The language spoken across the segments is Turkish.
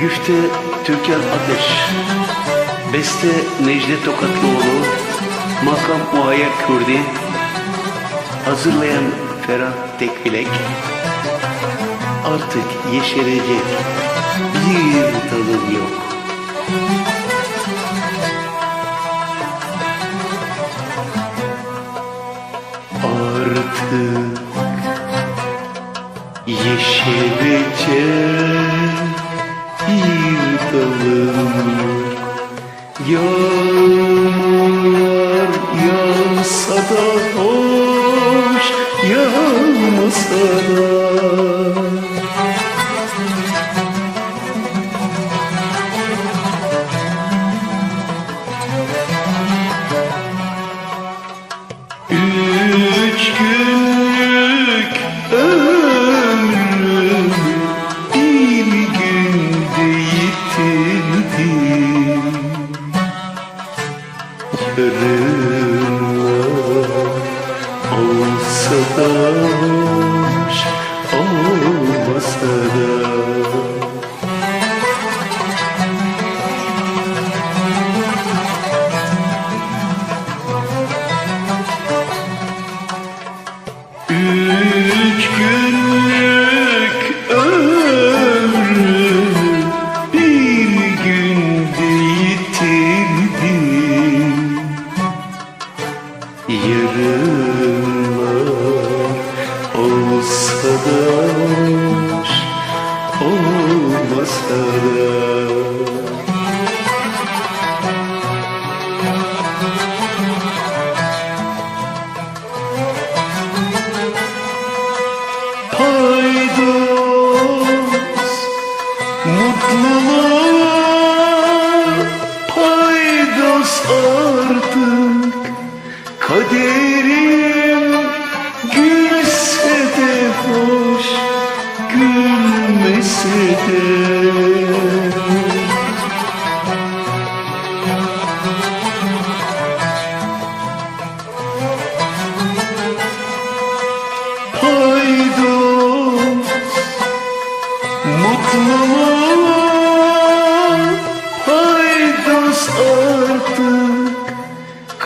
Güfte Türkan Ateş. Beste Necdet Tokatlıoğlu. Makam Muayyer Kürdi Hazırlayan Ferhat Tekbilek. Artık yeşerecek bir dalım yok. Artık yeşerecek yok Yağmurlar yağsa da hoş Yağmasa da Yarınlar olsa da Mutluluğa paydos artık Kaderim gülse de hoş Gülmese de paydos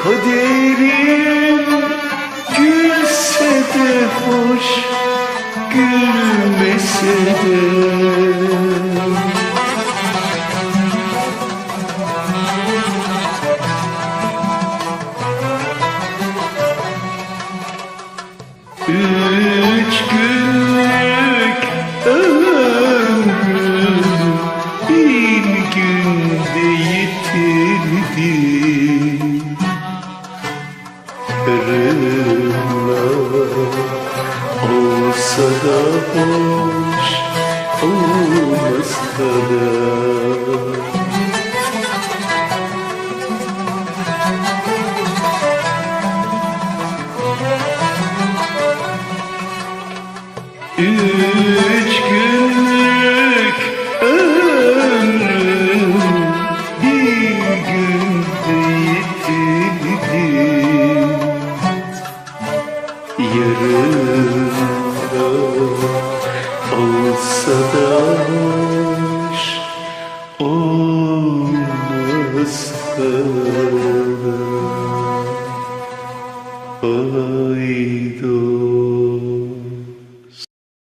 Kaderim gülse de hoş Gülmese de. Üç günlük ömrüm bir günde yitirdim Üç günlük ömrüm. Bir günde Yarınlar olsa da olmasa da Haydo